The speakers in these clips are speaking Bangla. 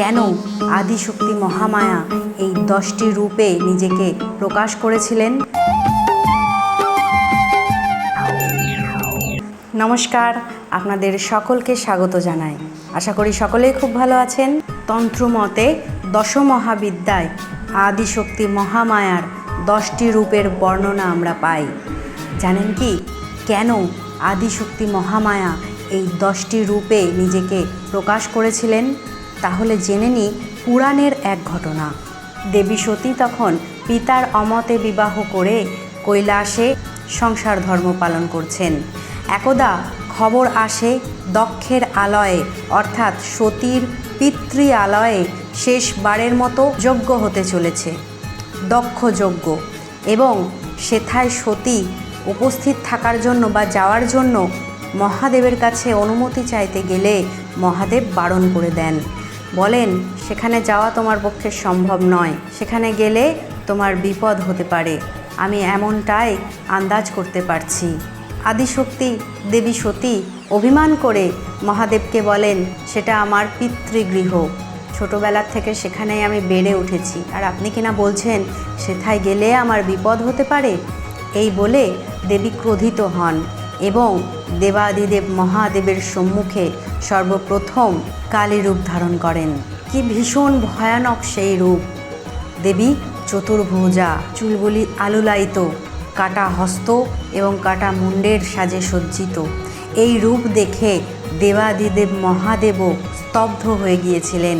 কেন আদিশক্তি মহামায়া এই দশটি রূপে নিজেকে প্রকাশ করেছিলেন? নমস্কার, আপনাদের সকলকে স্বাগত জানাই। আশা করি সকলেই খুব ভালো আছেন। তন্ত্র মতে দশমহাবিদ্যায় আদিশক্তি মহামায়ার দশটি রূপের বর্ণনা আমরা পাই। জানেন কি? কেন আদিশক্তি মহামায়া এই দশটি রূপে নিজেকে প্রকাশ করেছিলেন? তাহলে জেনে নিই পুরাণের এক ঘটনা। দেবী সতী তখন পিতার অমতে বিবাহ করে কৈলাসে সংসার ধর্ম পালন করছেন। একদা খবর আসে দক্ষের আলয়ে, অর্থাৎ সতীর পিতৃ আলয়ে শেষবারের মতো যজ্ঞ হতে চলেছে। দক্ষ যজ্ঞ এবং সেথায় সতী উপস্থিত থাকার জন্য বা যাওয়ার জন্য মহাদেবের কাছে অনুমতি চাইতে গেলে মহাদেব বারণ করে দেন। বলেন, সেখানে যাওয়া তোমার পক্ষে সম্ভব নয়। সেখানে গেলে তোমার বিপদ হতে পারে। আমি এমনটাই আন্দাজ করতে পারছি। আদিশক্তি, দেবী সতী অভিমান করে মহাদেবকে বলেন, সেটা আমার পিতৃগৃহ। ছোটোবেলার থেকে সেখানেই আমি বেড়ে উঠেছি। আর আপনি কিনা বলছেন, সেথায় গেলে আমার বিপদ হতে পারে? এই বলে দেবী ক্রোধিত হন। এবং দেবাদিদেব মহাদেবের সম্মুখে সর্বপ্রথম কালী রূপ ধারণ করেন। কি ভীষণ ভয়ানক সেই রূপ। দেবী চতুর্ভুজা চুলগুলি আলুলায়িত, কাটা হস্ত এবং কাটা মুন্ডের সাজে সজ্জিত। এই রূপ দেখে দেবাদিদেব মহাদেবও স্তব্ধ হয়ে গিয়েছিলেন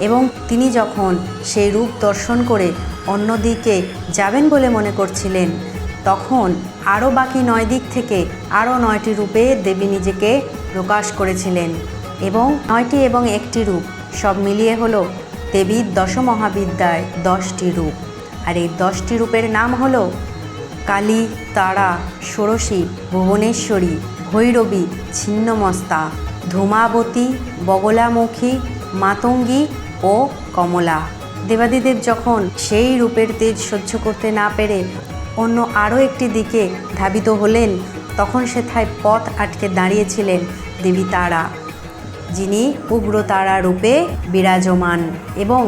এবং তিনি যখন সেই রূপ দর্শন করে অন্যদিকে যাবেন বলে মনে করছিলেন তখন আরও বাকি নয় দিক থেকে আরও নয়টি রূপে দেবী নিজেকে প্রকাশ করেছিলেন এবং নয়টি এবং একটি রূপ সব মিলিয়ে হলো দেবীর দশমহাবিদ্যায় দশটি রূপ। আর এই দশটি রূপের নাম হলো কালী, তারা, ষোড়শী, ভুবনেশ্বরী, ভৈরবী, ছিন্নমস্তা, ধূমাবতী, বগলামুখী, মাতঙ্গী ও কমলা। দেবাদিদেব যখন সেই রূপের তেজ সহ্য করতে না পেরে অন্য আরও একটি দিকে ধাবিত হলেন, তখন সেথায় পথ আটকে দাঁড়িয়েছিলেন দেবী তারা, যিনি উগ্র তারা রূপে বিরাজমান এবং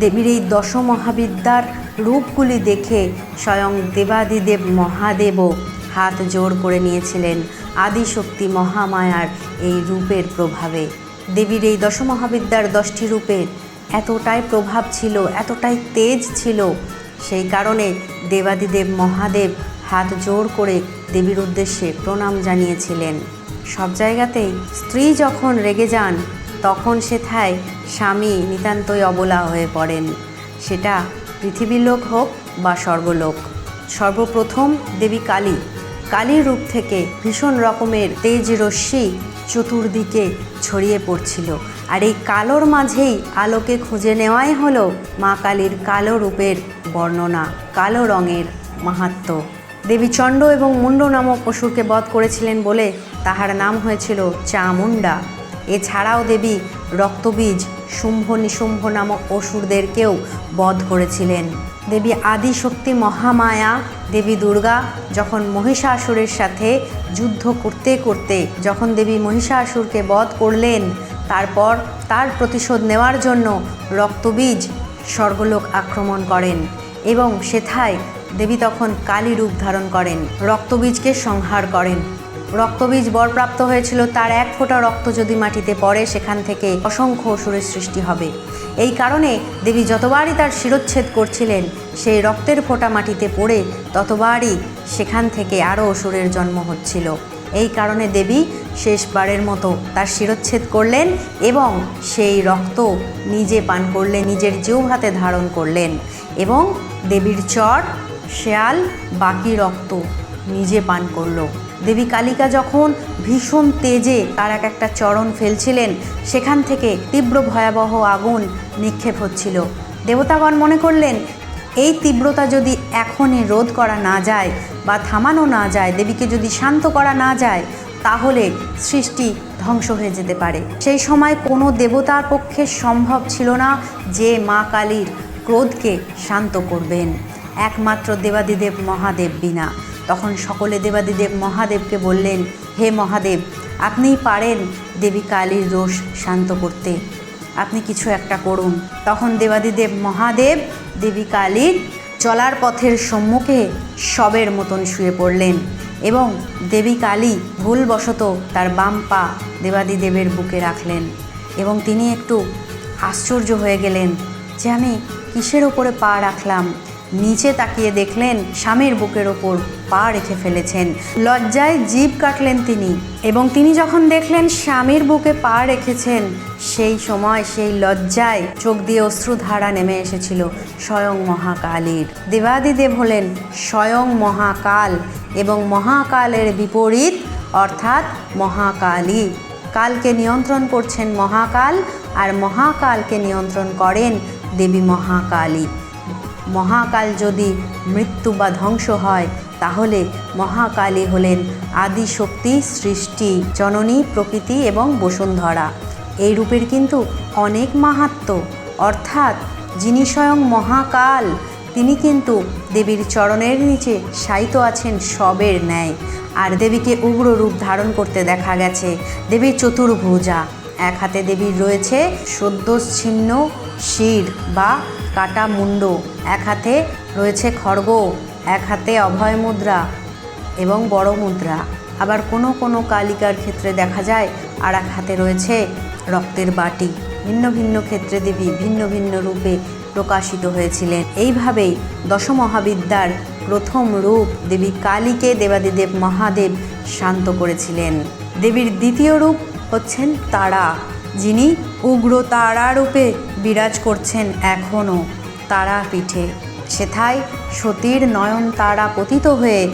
দেবীর এই দশমহাবিদ্যার রূপগুলি দেখে স্বয়ং দেবাদিদেব মহাদেবও হাত জোর করে নিয়েছিলেন আদিশক্তি মহামায়ার এই রূপের প্রভাবে। দেবীর এই দশমহাবিদ্যার দশটি রূপের এতটাই প্রভাব ছিল, এতটাই তেজ ছিল সেই কারণে দেবাদিদেব মহাদেব হাত জোর করে দেবীর উদ্দেশ্যে প্রণাম জানিয়েছিলেন। সব জায়গাতেই স্ত্রী যখন রেগে যান, তখন সেথায় স্বামী নিতান্তই অবলা হয়ে পড়েন। সেটা পৃথিবীর লোক হোক বা সর্বলোক সর্বপ্রথম দেবী কালী। কালীর রূপ থেকে ভীষণ রকমের তেজ রশ্মি চতুর্দিকে ছড়িয়ে পড়ছিল। আর এই কালোর মাঝেই আলোকে খুঁজে নেওয়াই হলো মা কালীর কালো রূপের বর্ণনা কালো রঙের মাহাত্ম্য দেবী চণ্ড এবং মুন্ড নামক অসুরকে বধ করেছিলেন বলে তাহার নাম হয়েছিল চামুন্ডা এছাড়াও দেবী রক্তবীজ শুম্ভ নিশুম্ভ নামক অসুরদেরকেও বধ করেছিলেন। দেবী আদিশক্তি মহামায়া, দেবী দুর্গা যখন মহিষাসুরের সাথে যুদ্ধ করতে করতে যখন দেবী মহিষাসুরকে বধ করলেন, তারপর তার প্রতিশোধ নেওয়ার জন্য রক্তবীজ স্বর্গলোক আক্রমণ করেন। এবং সেথায় দেবী তখন কালী রূপ ধারণ করেন, রক্তবীজকে সংহার করেন। রক্তবীজ বরপ্রাপ্ত হয়েছিল, তার এক ফোঁটা রক্ত যদি মাটিতে পড়ে, সেখান থেকে অসংখ্য অসুরের সৃষ্টি হবে। এই কারণে দেবী যতবারই তার শিরোচ্ছেদ করছিলেন, সেই রক্তের ফোঁটা মাটিতে পড়ে, ততবারই সেখান থেকে আরও অসুরের জন্ম হচ্ছিল। এই কারণে দেবী শেষবারের মতো তার শিরোচ্ছেদ করলেন এবং সেই রক্ত নিজে পান করলেন, নিজের হাতে ধারণ করলেন এবং দেবীর চর, শেয়াল, বাকি রক্ত নিজে পান করল। দেবী কালিকা যখন ভীষণ তেজে তার এক একটা চরণ ফেলছিলেন, সেখান থেকে তীব্র ভয়াবহ আগুন নিক্ষেপ হচ্ছিল। দেবতাগণ মনে করলেন এই তীব্রতা যদি এখনই রোধ করা না যায় বা থামানো না যায়, দেবীকে যদি শান্ত করা না যায়, তাহলে সৃষ্টি ধ্বংস হয়ে যেতে পারে। সেই সময় কোনো দেবতার পক্ষে সম্ভব ছিল না যে মা কালীর ক্রোধকে শান্ত করবেন। একমাত্র দেবাদিদেব মহাদেব বিনা। তখন সকলে দেবাদিদেব মহাদেবকে বললেন, হে মহাদেব, আপনিই পারেন দেবী কালীর রোষ শান্ত করতে। আপনি কিছু একটা করুন। তখন দেবাদিদেব মহাদেব, দেবী কালীর চলার পথের সম্মুখে সবের মতন শুয়ে পড়লেন এবং দেবী কালী ভুলবশত তার বাম পা দেবাদিদেবের বুকে রাখলেন এবং তিনি একটু আশ্চর্য হয়ে গেলেন যে আমি কিসের ওপরে পা রাখলাম? নিচে তাকিয়ে দেখলেন স্বামীর বুকের ওপর পা রেখে ফেলেছেন। লজ্জায় জীব কাটলেন তিনি এবং তিনি যখন দেখলেন স্বামীর বুকে পা রেখেছেন, সেই সময় সেই লজ্জায় চোখ দিয়ে অশ্রুধারা নেমে এসেছিল স্বয়ং মহাকালীর। দেবাদিদেব হলেন স্বয়ং মহাকাল এবং মহাকালের বিপরীত, অর্থাৎ মহাকালী। কালকে নিয়ন্ত্রণ করছেন মহাকাল আর মহাকালকে নিয়ন্ত্রণ করেন দেবী মহাকালী। মহাকাল যদি মৃত্যু বা ধ্বংস হয়, তাহলে মহাকালী হলেন আদি শক্তি সৃষ্টি, জননী, প্রকৃতি এবং বসুন্ধরা। এই রূপের কিন্তু অনেক মাহাত্ম্য অর্থাৎ যিনি স্বয়ং মহাকাল, তিনি কিন্তু দেবীর চরণের নিচে শায়িত আছেন সবের ন্যায়। আর দেবীকে উগ্র রূপ ধারণ করতে দেখা গেছে দেবীর চতুর্ভুজা। এক হাতে দেবীর রয়েছে সদ্যচ্ছিন্ন শির বা কাটা মুন্ড। এক হাতে রয়েছে খড়গ, এক হাতে অভয় মুদ্রা এবং বড় মুদ্রা। আবার কোনো কোনো কালিকার ক্ষেত্রে দেখা যায়, আর এক হাতে রয়েছে রক্তের বাটি। ভিন্ন ভিন্ন ক্ষেত্রে দেবী ভিন্ন ভিন্ন রূপে প্রকাশিত হয়েছিলেন। এইভাবেই দশমহাবিদ্যার প্রথম রূপ দেবী কালীকে দেবাদিদেব মহাদেব শান্ত করেছিলেন। দেবীর দ্বিতীয় রূপ হচ্ছেন তারা। যিনি উগ্র তারা রূপে বিরাজ করছেন এখনও তারাপীঠে। সেথায় সতীর নয়ন তারা পতিত হয়ে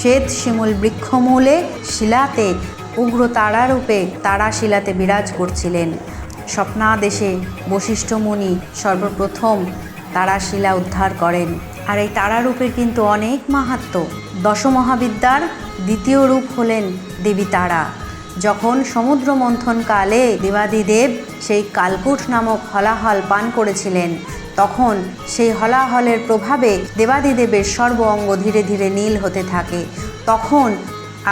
শ্বেত শিমুল বৃক্ষমূলে শিলাতে উগ্র তারারূপে তারা শিলাতে বিরাজ করছিলেন। স্বপ্নাদেশে বশিষ্ঠ মুনি সর্বপ্রথম তারাশিলা উদ্ধার করেন। আর এই তারারূপের কিন্তু অনেক মাহাত্ম্য দশমহাবিদ্যার দ্বিতীয় রূপ হলেন দেবী তারা। যখন সমুদ্র মন্থনকালে দেবাদিদেব সেই কালকুট নামক হলাহল পান করেছিলেন, তখন সেই হলাহলের প্রভাবে দেবাদিদেবের সর্ব অঙ্গ ধীরে ধীরে নীল হতে থাকে। তখন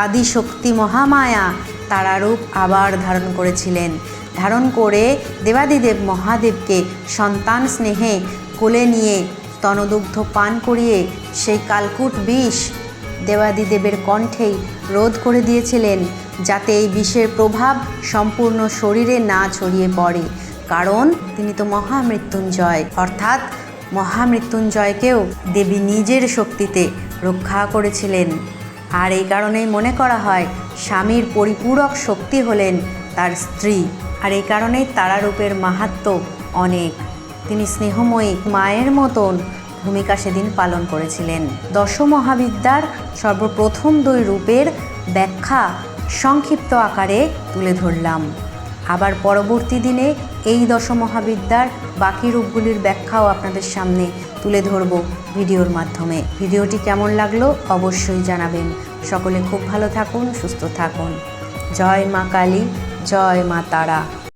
আদিশক্তি মহামায়া তারারূপ আবার ধারণ করেছিলেন। ধারণ করে দেবাদিদেব মহাদেবকে সন্তান স্নেহে কোলে নিয়ে স্তনদুগ্ধ পান করিয়ে সেই কালকুট বিষ দেবাদিদেবের কণ্ঠেই রোধ করে দিয়েছিলেন। যাতে এই বিষের প্রভাব সম্পূর্ণ শরীরে না ছড়িয়ে পড়ে। কারণ তিনি তো মহামৃত্যুঞ্জয়। অর্থাৎ মহামৃত্যুঞ্জয়কেও দেবী নিজের শক্তিতে রক্ষা করেছিলেন। আর এই কারণেই মনে করা হয়, স্বামীর পরিপূরক শক্তি হলেন তার স্ত্রী। আর এই কারণেই তারারূপের মাহাত্ম্য অনেক। তিনি স্নেহময়ী মায়ের মতন ভূমিকা সেদিন পালন করেছিলেন। দশমহাবিদ্যার সর্বপ্রথম দুই রূপের ব্যাখ্যা সংক্ষিপ্ত আকারে তুলে ধরলাম। আবার পরবর্তী দিনে এই দশমহাবিদ্যার বাকি রূপগুলির ব্যাখ্যাও আপনাদের সামনে তুলে ধরব ভিডিওর মাধ্যমে। ভিডিওটি কেমন লাগল অবশ্যই জানাবেন। সকলে খুব ভালো থাকুন, সুস্থ থাকুন। জয় মা কালী, জয় মা তারা।